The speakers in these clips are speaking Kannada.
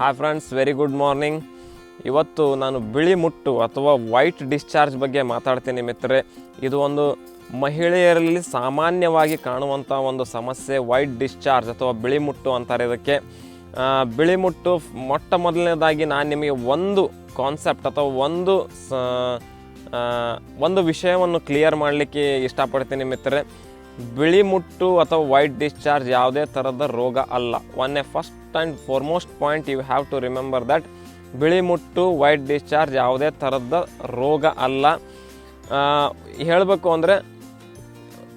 Hi friends very good morning ಇವತ್ತು ನಾನು ಬಿಳಿ ಮುಟ್ಟು ಅಥವಾ ವೈಟ್ ಡಿಸ್ಚಾರ್ಜ್ ಬಗ್ಗೆ ಮಾತಾಡ್ತೀನಿ ಮಿತ್ರರೇ. ಇದು ಒಂದು ಮಹಿಳೆಯರಲ್ಲಿ ಸಾಮಾನ್ಯವಾಗಿ ಕಾಣುವಂಥ ಒಂದು ಸಮಸ್ಯೆ ವೈಟ್ ಡಿಸ್ಚಾರ್ಜ್ ಅಥವಾ ಬಿಳಿ ಮುಟ್ಟು ಅಂತಾರೆ ಇದಕ್ಕೆ. ಬಿಳಿ ಮುಟ್ಟು ಮೊಟ್ಟ ಮೊದಲನೇದಾಗಿ ನಾನು ನಿಮಗೆ ಒಂದು ಕಾನ್ಸೆಪ್ಟ್ ಅಥವಾ ಒಂದು ಒಂದು ವಿಷಯವನ್ನು ಕ್ಲಿಯರ್ ಮಾಡಲಿಕ್ಕೆ ಇಷ್ಟಪಡ್ತೀನಿ ಮಿತ್ರರೆ. ಬಿಳಿ ಮುಟ್ಟು ಅಥವಾ ವೈಟ್ ಡಿಸ್ಚಾರ್ಜ್ ಯಾವುದೇ ಥರದ ರೋಗ ಅಲ್ಲ. One a first and foremost point you have to remember that ಬಿಳಿ ಮುಟ್ಟು ವೈಟ್ ಡಿಸ್ಚಾರ್ಜ್ ಯಾವುದೇ ಥರದ ರೋಗ ಅಲ್ಲ. ಹೇಳಬೇಕು ಅಂದರೆ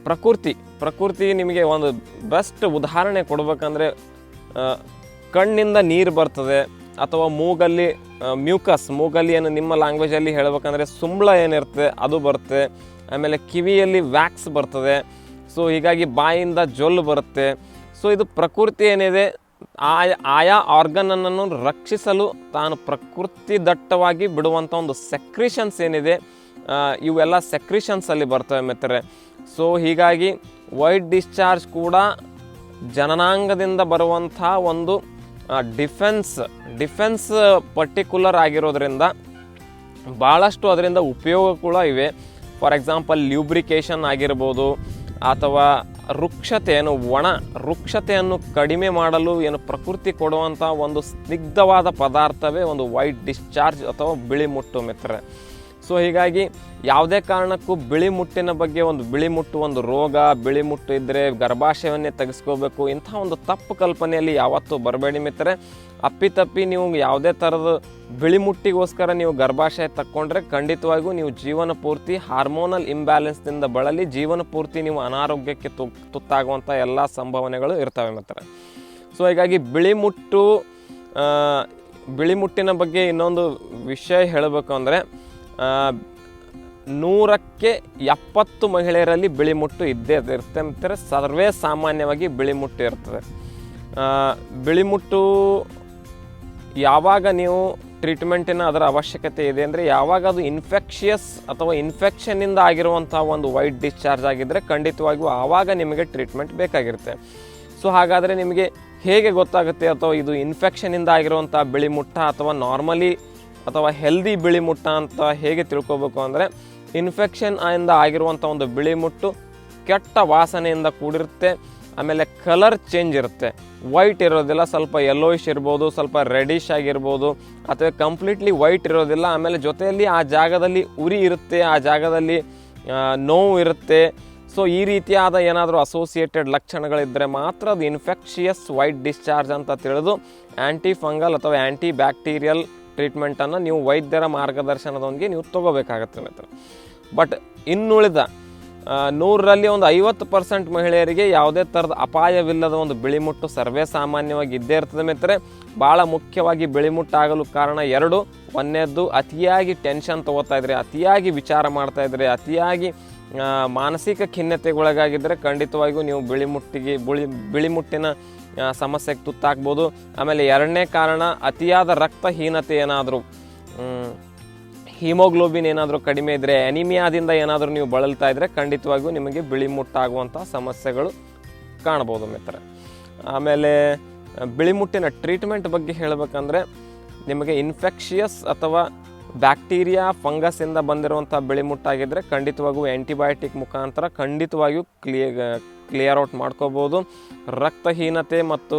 ಪ್ರಕೃತಿ ಪ್ರಕೃತಿ ನಿಮಗೆ ಒಂದು ಬೆಸ್ಟ್ ಉದಾಹರಣೆ ಕೊಡಬೇಕಂದ್ರೆ ಕಣ್ಣಿಂದ ನೀರು ಬರ್ತದೆ ಅಥವಾ ಮೂಗಲ್ಲಿ ಮ್ಯೂಕಸ್ ಮೂಗಲ್ಲಿ ಏನು ನಿಮ್ಮ ಲ್ಯಾಂಗ್ವೇಜಲ್ಲಿ ಹೇಳಬೇಕಂದ್ರೆ ಸುಂಬಳ ಏನಿರ್ತದೆ ಅದು ಬರುತ್ತೆ ಆಮೇಲೆ ಕಿವಿಯಲ್ಲಿ ವ್ಯಾಕ್ಸ್ ಬರ್ತದೆ. ಸೊ ಹೀಗಾಗಿ ಬಾಯಿಂದ ಜೊಲ್ಲು ಬರುತ್ತೆ. ಸೊ ಇದು ಪ್ರಕೃತಿ ಏನಿದೆ? ಆಯಾ ಆಯಾ ಆರ್ಗನನ್ನು ರಕ್ಷಿಸಲು ತಾನು ಪ್ರಕೃತಿ ದಟ್ಟವಾಗಿ ಬಿಡುವಂಥ ಒಂದು ಸೆಕ್ರಿಷನ್ಸ್ ಏನಿದೆ ಇವೆಲ್ಲ ಸೆಕ್ರಿಷನ್ಸಲ್ಲಿ ಬರ್ತವೆ ಮಿತ್ರರೆ. ಸೊ ಹೀಗಾಗಿ ವೈಟ್ ಡಿಸ್ಚಾರ್ಜ್ ಕೂಡ ಜನನಾಂಗದಿಂದ ಬರುವಂಥ ಒಂದು ಡಿಫೆನ್ಸ್ ಡಿಫೆನ್ಸ್ ಪರ್ಟಿಕ್ಯುಲರ್ ಆಗಿರೋದ್ರಿಂದ ಭಾಳಷ್ಟು ಅದರಿಂದ ಉಪಯೋಗ ಕೂಡ ಇವೆ. ಫಾರ್ ಎಕ್ಸಾಂಪಲ್ ಲ್ಯೂಬ್ರಿಕೇಶನ್ ಆಗಿರ್ಬೋದು ಅಥವಾ ವೃಕ್ಷತೆ ಏನು ಒಣ ವೃಕ್ಷತೆಯನ್ನು ಕಡಿಮೆ ಮಾಡಲು ಏನು ಪ್ರಕೃತಿ ಕೊಡುವಂಥ ಒಂದು ಸ್ನಿಗ್ಧವಾದ ಪದಾರ್ಥವೇ ಒಂದು ವೈಟ್ ಡಿಸ್ಚಾರ್ಜ್ ಅಥವಾ ಬಿಳಿ ಮುಟ್ಟು ಮಿತ್ರ ಸೊ ಹೀಗಾಗಿ ಯಾವುದೇ ಕಾರಣಕ್ಕೂ ಬಿಳಿ ಮುಟ್ಟಿನ ಬಗ್ಗೆ ಒಂದು ಬಿಳಿ ಮುಟ್ಟು, ಒಂದು ರೋಗ, ಬಿಳಿ ಮುಟ್ಟು ಇದ್ದರೆ ಗರ್ಭಾಶಯವನ್ನೇ ತೆಗೆಸ್ಕೋಬೇಕು. ಇಂಥ ಒಂದು ತಪ್ಪು ಕಲ್ಪನೆಯಲ್ಲಿ ಯಾವತ್ತೂ ಬರಬೇಡಿ ಮಿತ್ರರೆ. ಅಪ್ಪಿತಪ್ಪಿ ನೀವು ಯಾವುದೇ ಥರದ ಬಿಳಿ ಮುಟ್ಟಿಗೋಸ್ಕರ ನೀವು ಗರ್ಭಾಶಯ ತಕ್ಕೊಂಡ್ರೆ ಖಂಡಿತವಾಗಿಯೂ ನೀವು ಜೀವನ ಪೂರ್ತಿ ಹಾರ್ಮೋನಲ್ ಇಂಬ್ಯಾಲೆನ್ಸ್ನಿಂದ ಬಳಲಿ ಜೀವನ ಪೂರ್ತಿ ನೀವು ಅನಾರೋಗ್ಯಕ್ಕೆ ತುತ್ತಾಗುವಂಥ ಎಲ್ಲ ಸಂಭಾವನೆಗಳು ಇರ್ತವೆ ಮಿತ್ರರೆ. ಸೊ ಹೀಗಾಗಿ ಬಿಳಿ ಮುಟ್ಟು ಬಿಳಿ ಮುಟ್ಟಿನ ಬಗ್ಗೆ ಇನ್ನೊಂದು ವಿಷಯ ಹೇಳಬೇಕು ಅಂದರೆ ನೂರಕ್ಕೆ ಎಪ್ಪತ್ತು ಮಹಿಳೆಯರಲ್ಲಿ ಬಿಳಿಮುಟ್ಟು ಇದ್ದೇ ಇರುತ್ತೆ ಅಂತಾರೆ. ಸರ್ವೇ ಸಾಮಾನ್ಯವಾಗಿ ಬಿಳಿ ಮುಟ್ಟು ಇರ್ತದೆ. ಆ, ಬಿಳಿ ಮುಟ್ಟು ಯಾವಾಗ ನೀವು ಟ್ರೀಟ್ಮೆಂಟಿನ ಅದರ ಅವಶ್ಯಕತೆ ಇದೆ ಅಂದರೆ ಯಾವಾಗ ಅದು ಇನ್ಫೆಕ್ಷಿಯಸ್ ಅಥವಾ ಇನ್ಫೆಕ್ಷನ್ನಿಂದ ಆಗಿರುವಂಥ ಒಂದು ವೈಟ್ ಡಿಸ್ಚಾರ್ಜ್ ಆಗಿದ್ದರೆ ಖಂಡಿತವಾಗಿಯೂ ಆವಾಗ ನಿಮಗೆ ಟ್ರೀಟ್ಮೆಂಟ್ ಬೇಕಾಗಿರುತ್ತೆ. ಸೊ ಹಾಗಾದರೆ ನಿಮಗೆ ಹೇಗೆ ಗೊತ್ತಾಗುತ್ತೆ ಅಥವಾ ಇದು ಇನ್ಫೆಕ್ಷನಿಂದ ಆಗಿರುವಂಥ ಬಿಳಿ ಮುಟ್ಟ ಅಥವಾ ನಾರ್ಮಲಿ ಅಥವಾ ಹೆಲ್ದಿ ಬಿಳಿ ಮುಟ್ಟ ಅಂತ ಹೇಗೆ ತಿಳ್ಕೊಬೇಕು ಅಂದರೆ ಇನ್ಫೆಕ್ಷನ್ ಇಂದ ಆಗಿರುವಂಥ ಒಂದು ಬಿಳಿ ಮುಟ್ಟು ಕೆಟ್ಟ ವಾಸನೆಯಿಂದ ಕೂಡಿರುತ್ತೆ. ಆಮೇಲೆ ಕಲರ್ ಚೇಂಜ್ ಇರುತ್ತೆ. ವೈಟ್ ಇರೋದಿಲ್ಲ, ಸ್ವಲ್ಪ ಯೆಲ್ಲೋಯಿಶ್ ಇರ್ಬೋದು, ಸ್ವಲ್ಪ ರೆಡಿಶ್ ಆಗಿರ್ಬೋದು, ಅಥವಾ ಕಂಪ್ಲೀಟ್ಲಿ ವೈಟ್ ಇರೋದಿಲ್ಲ, ಆಮೇಲೆ ಜೊತೆಯಲ್ಲಿ ಆ ಜಾಗದಲ್ಲಿ ಉರಿ ಇರುತ್ತೆ, ಆ ಜಾಗದಲ್ಲಿ ನೋವು ಇರುತ್ತೆ. ಸೊ ಈ ರೀತಿಯಾದ ಏನಾದರೂ ಅಸೋಸಿಯೇಟೆಡ್ ಲಕ್ಷಣಗಳಿದ್ದರೆ ಮಾತ್ರ ಅದು ಇನ್ಫೆಕ್ಷಿಯಸ್ ವೈಟ್ ಡಿಸ್ಚಾರ್ಜ್ ಅಂತ ತಿಳಿದು ಆ್ಯಂಟಿ ಫಂಗಲ್ ಅಥವಾ ಆ್ಯಂಟಿ ಬ್ಯಾಕ್ಟೀರಿಯಲ್ ಟ್ರೀಟ್ಮೆಂಟನ್ನು ನೀವು ವೈದ್ಯರ ಮಾರ್ಗದರ್ಶನದೊಂದಿಗೆ ನೀವು ತಗೋಬೇಕಾಗತ್ತೆ ಮಿತ್ರ ಬಟ್ ಇನ್ನುಳಿದ ನೂರರಲ್ಲಿ ಒಂದು ಐವತ್ತು ಪರ್ಸೆಂಟ್ ಮಹಿಳೆಯರಿಗೆ ಯಾವುದೇ ಥರದ ಅಪಾಯವಿಲ್ಲದ ಒಂದು ಬಿಳಿಮುಟ್ಟು ಸರ್ವೇ ಸಾಮಾನ್ಯವಾಗಿ ಇದ್ದೇ ಇರ್ತದೆ ಮಿತ್ರೆ ಭಾಳ ಮುಖ್ಯವಾಗಿ ಬಿಳಿಮುಟ್ಟಾಗಲು ಕಾರಣ ಎರಡು, ಒಂದನೇದ್ದು ಅತಿಯಾಗಿ ಟೆನ್ಷನ್ ತಗೋತಾ ಇದ್ರೆ, ಅತಿಯಾಗಿ ವಿಚಾರ ಮಾಡ್ತಾ ಇದ್ರೆ, ಅತಿಯಾಗಿ ಮಾನಸಿಕ ಖಿನ್ನತೆಗೊಳಗಾಗಿದ್ದರೆ ಖಂಡಿತವಾಗಿಯೂ ನೀವು ಬಿಳಿಮುಟ್ಟಿಗೆ ಬಿಳಿ ಬಿಳಿಮುಟ್ಟಿನ ಸಮಸ್ಯೆಗೆ ತುತ್ತಾಗ್ಬೋದು. ಆಮೇಲೆ ಎರಡನೇ ಕಾರಣ, ಅತಿಯಾದ ರಕ್ತಹೀನತೆ ಏನಾದರೂ ಹಿಮೋಗ್ಲೋಬಿನ್ ಏನಾದರೂ ಕಡಿಮೆ ಇದ್ದರೆ ಅನಿಮಿಯಾದಿಂದ ಏನಾದರೂ ನೀವು ಬಳಲ್ತಾ ಇದ್ದರೆ ಖಂಡಿತವಾಗಿಯೂ ನಿಮಗೆ ಬಿಳಿ ಮುಟ್ಟಾಗುವಂಥ ಸಮಸ್ಯೆಗಳು ಕಾಣ್ಬೋದು ಮಿತ್ರ ಆಮೇಲೆ ಬಿಳಿಮುಟ್ಟಿನ ಬಿಳಿ ಮುಟ್ಟಿನ ಟ್ರೀಟ್ಮೆಂಟ್ ಬಗ್ಗೆ ಹೇಳಬೇಕಂದ್ರೆ, ನಿಮಗೆ ಇನ್ಫೆಕ್ಷಿಯಸ್ ಅಥವಾ ಬ್ಯಾಕ್ಟೀರಿಯಾ ಫಂಗಸ್ಸಿಂದ ಬಂದಿರುವಂಥ ಬಿಳಿ ಮುಟ್ಟಾಗಿದ್ದರೆ ಖಂಡಿತವಾಗಿಯೂ ಆ್ಯಂಟಿಬಯೋಟಿಕ್ ಮುಖಾಂತರ ಖಂಡಿತವಾಗಿಯೂ ಕ್ಲಿಯ ಕ್ಲಿಯರ್ ಔಟ್ ಮಾಡ್ಕೋಬೋದು. ರಕ್ತಹೀನತೆ ಮತ್ತು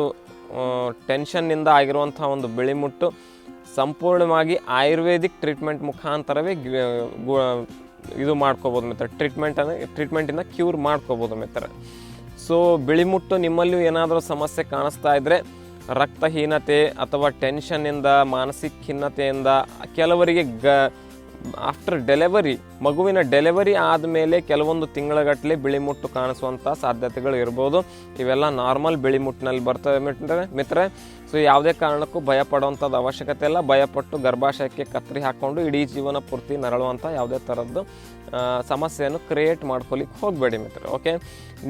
ಟೆನ್ಷನ್ನಿಂದ ಆಗಿರುವಂಥ ಒಂದು ಬಿಳಿ ಮುಟ್ಟು ಸಂಪೂರ್ಣವಾಗಿ ಆಯುರ್ವೇದಿಕ್ ಟ್ರೀಟ್ಮೆಂಟ್ ಮುಖಾಂತರವೇ ಇದು ಮಾಡ್ಕೋಬೋದು ಮಿತ್ರ. ಟ್ರೀಟ್ಮೆಂಟನ್ನು ಟ್ರೀಟ್ಮೆಂಟಿಂದ ಕ್ಯೂರ್ ಮಾಡ್ಕೋಬೋದು ಮಿತ್ರ. ಸೊ ಬಿಳಿಮುಟ್ಟು ನಿಮ್ಮಲ್ಲಿಯೂ ಏನಾದರೂ ಸಮಸ್ಯೆ ಕಾಣಿಸ್ತಾ ಇದ್ದರೆ ರಕ್ತಹೀನತೆ ಅಥವಾ ಟೆನ್ಷನ್ನಿಂದ, ಮಾನಸಿಕ ಖಿನ್ನತೆಯಿಂದ ಕೆಲವರಿಗೆ ಗ ಆಫ್ಟರ್ ಡೆಲಿವರಿ ಮಗುವಿನ ಡೆಲಿವರಿ ಆದಮೇಲೆ ಕೆಲವೊಂದು ತಿಂಗಳಗಟ್ಟಲೆ ಬಿಳಿಮುಟ್ಟು ಕಾಣಿಸುವಂಥ ಸಾಧ್ಯತೆಗಳು ಇರ್ಬೋದು. ಇವೆಲ್ಲ ನಾರ್ಮಲ್ ಬಿಳಿಮುಟ್ಟಿನಲ್ಲಿ ಬರ್ತವೆ ಮಿಟ್ರೆ ಮಿತ್ರೆ ಸೊ ಯಾವುದೇ ಕಾರಣಕ್ಕೂ ಭಯ ಪಡುವಂಥದ್ದು ಅವಶ್ಯಕತೆ ಇಲ್ಲ. ಭಯಪಟ್ಟು ಗರ್ಭಾಶಯಕ್ಕೆ ಕತ್ತರಿ ಹಾಕ್ಕೊಂಡು ಇಡೀ ಜೀವನ ಪೂರ್ತಿ ನರಳುವಂಥ ಯಾವುದೇ ಥರದ್ದು ಸಮಸ್ಯೆಯನ್ನು ಕ್ರಿಯೇಟ್ ಮಾಡ್ಕೊಲಿಕ್ಕೆ ಹೋಗಬೇಡಿ ಮಿತ್ರ ಓಕೆ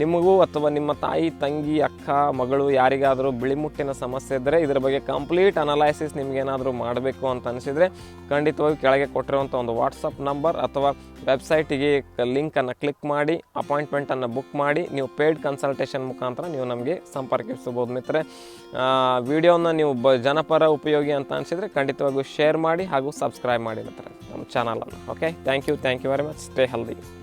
ನಿಮಗೂ ಅಥವಾ ನಿಮ್ಮ ತಾಯಿ, ತಂಗಿ, ಅಕ್ಕ, ಮಗಳು ಯಾರಿಗಾದರೂ ಬಿಳಿಮುಟ್ಟಿನ ಸಮಸ್ಯೆ ಇದ್ದರೆ ಇದರ ಬಗ್ಗೆ ಕಂಪ್ಲೀಟ್ ಅನಲೈಸಿಸ್ ನಿಮಗೇನಾದರೂ ಮಾಡಬೇಕು ಅಂತ ಅನಿಸಿದರೆ ಖಂಡಿತವಾಗಿ ಕೆಳಗೆ ಕೊಟ್ಟಿರುವಂಥ ಒಂದು ವಾಟ್ಸಪ್ ನಂಬರ್ ಅಥವಾ ವೆಬ್ಸೈಟಿಗೆ ಲಿಂಕನ್ನು ಕ್ಲಿಕ್ ಮಾಡಿ ಅಪಾಯಿಂಟ್ಮೆಂಟನ್ನು ಬುಕ್ ಮಾಡಿ, ನೀವು ಪೇಯ್ಡ್ ಕನ್ಸಲ್ಟೇಷನ್ ಮುಖಾಂತರ ನೀವು ನಮಗೆ ಸಂಪರ್ಕಿಸಬಹುದು ಮಿತ್ರೆ ವಿಡಿಯೋ ವಿಡಿಯೋನ ನೀವು ಬ ಜನಪರ ಉಪಯೋಗಿ ಅಂತ ಅನಿಸಿದರೆ ಖಂಡಿತವಾಗಿಯೂ ಶೇರ್ ಮಾಡಿ ಹಾಗೂ ಸಬ್ಸ್ಕ್ರೈಬ್ ಮಾಡಿ ನಮ್ಮ ಚಾನಲನ್ನು okay thank you thank you very much stay healthy